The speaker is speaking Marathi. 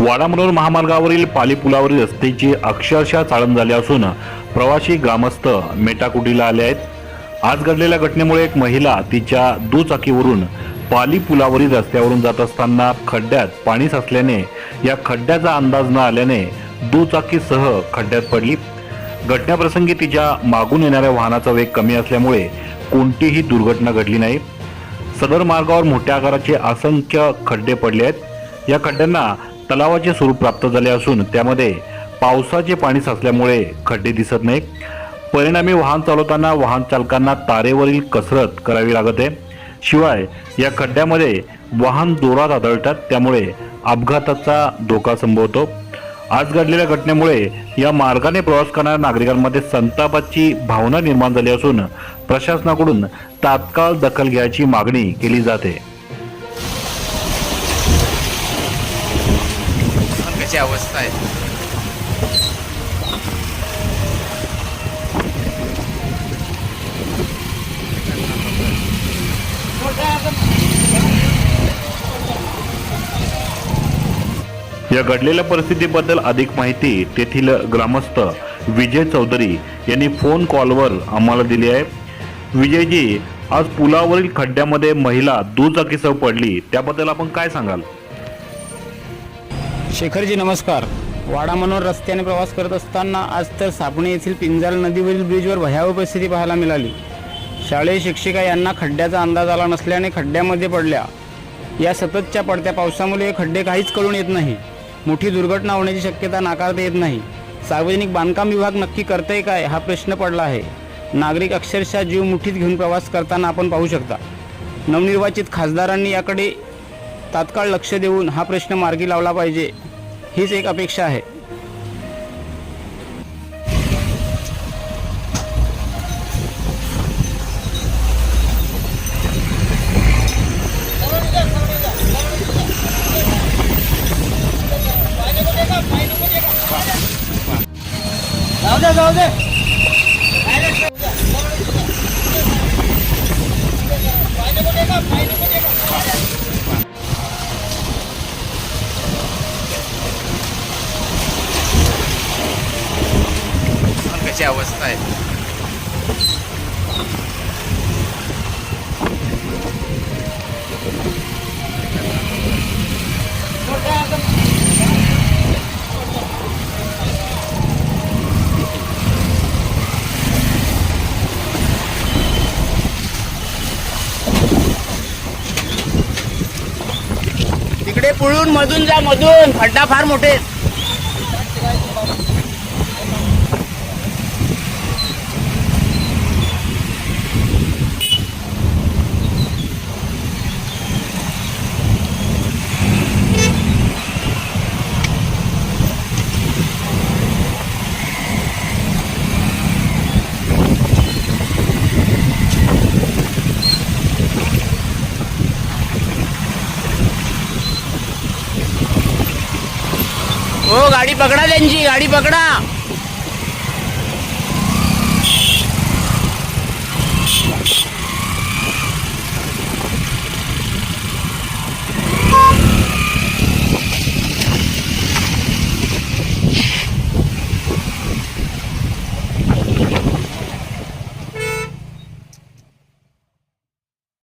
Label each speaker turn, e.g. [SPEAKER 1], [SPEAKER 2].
[SPEAKER 1] वाडामनोर महामार्गावरील पाली पुलावरील रस्त्याची अक्षरशः चाळण झाली असून प्रवासी ग्रामस्थ मेटाकुटीला आले आहेत. आज घडलेल्या घटनेमुळे एक महिला तिच्या दुचाकीवरून पाली पुलावरील रस्त्यावरून जात असताना खड्ड्यात पाणी साचल्याने या खड्ड्याचा अंदाज न आल्याने दुचाकीसह खड्ड्यात पडली. घटनाप्रसंगी तिच्या मागून येणाऱ्या वाहनाचा वेग कमी असल्यामुळे कोणतीही दुर्घटना घडली नाही. सदर मार्गावर मोठ्या आकाराचे असंख्य खड्डे पडले आहेत. या खड्ड्यांना तलावाचे स्वरूप प्राप्त झाले असून त्यामध्ये पावसाचे पाणी साचल्यामुळे खड्डे दिसत नाही परिणामी वाहन चालवताना वाहन चालकांना तारेवरील कसरत करावी लागत. आहे शिवाय या खड्ड्यामध्ये वाहन जोरात आदळतात त्यामुळे अपघाताचा धोका संभवतो. आज घडलेल्या घटनेमुळे या मार्गाने प्रवास करणाऱ्या नागरिकांमध्ये संतापाची भावना निर्माण झाली असून प्रशासनाकडून तात्काळ दखल घ्यायची मागणी केली जाते.
[SPEAKER 2] कशी अवस्था आहे.
[SPEAKER 1] या घडलेल्या परिस्थितीबद्दल अधिक माहिती तेथील ग्रामस्थ विजय चौधरी यांनी फोन कॉलवर आम्हाला दिली आहे. विजयजी आज पुलावरील खड्ड्यामध्ये महिला दुचाकीसह पडली. त्याबद्दल आपण काय सांगाल?
[SPEAKER 3] शेखरजी नमस्कार. वाडामनोर रस्त्याने प्रवास करत असताना आज तर सापणे येथील पिंजाल नदीवरील ब्रिजवर भयावह परिस्थिती पाहायला मिळाली. शालेय शिक्षिका यांना खड्ड्याचा अंदाज आला नसल्याने खड्ड्यामध्ये पडल्या. या सततच्या पडत्या पावसामुळे हे खड्डे काहीच कळून येत नाही. मोठी दुर्घटना होण्याची शक्यता नाकारता येत नाही. सार्वजनिक बांधकाम विभाग नक्की करतंय काय हा प्रश्न पडला आहे. नागरिक अक्षरशः जीव मुठीत घेऊन प्रवास करताना आपण पाहू शकता. नवनिर्वाचित खासदारांनी याकडे तात्काळ लक्ष देऊन हा प्रश्न मार्गी लावला पाहिजे हीच एक अपेक्षा आहे.
[SPEAKER 2] कशी अवस्था आहे.
[SPEAKER 3] तिकडे पुळून मधून जा मधून. खड्डा फार मोठे हो गाडी पकडा त्यांची गाडी पकडा.